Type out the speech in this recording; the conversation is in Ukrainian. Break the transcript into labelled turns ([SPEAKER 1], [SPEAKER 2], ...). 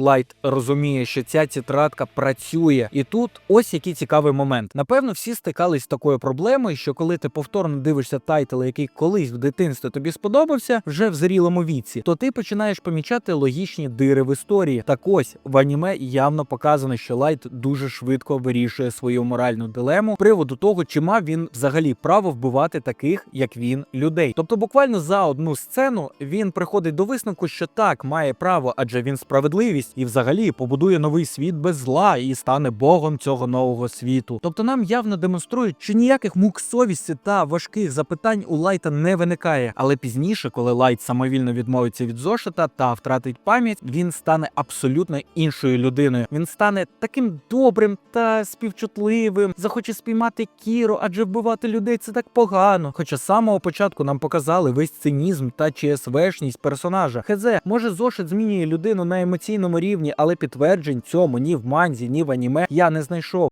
[SPEAKER 1] Лайт розуміє, що ця тетрадка працює. І тут ось який цікавий момент. Напевно, всі стикались з такою проблемою, що коли ти повторно дивишся тайтл, який колись в дитинстві тобі сподобався, вже в зрілому віці, то ти починаєш помічати логічні дири в історії. Так ось в аніме явно показано, що Лайт дуже швидко вирішує свою моральну дилему приводу того, чи мав він взагалі право вбивати таких, як він, людей. Тобто, буквально за одну сцену він приходить до висновку, що так має право, адже він справедливість і взагалі побудує новий світ без зла і стане богом цього нового світу. Тобто нам явно демонструють, що ніяких мук совісті та важких запитань у Лайта не виникає. Але пізніше, коли Лайт самовільно відмовиться від зошита та втратить пам'ять, він стане абсолютно іншою людиною. Він стане таким добрим та співчутливим, захоче спіймати Кіру, адже вбивати людей це так погано. Хоча з самого початку нам показали весь цинізм та ЧСВшність персонажа. Хезе, може, зошит змінює людину на емоційному рівні, але підтверджень цьому ні в манзі, ні в аніме я не знайшов.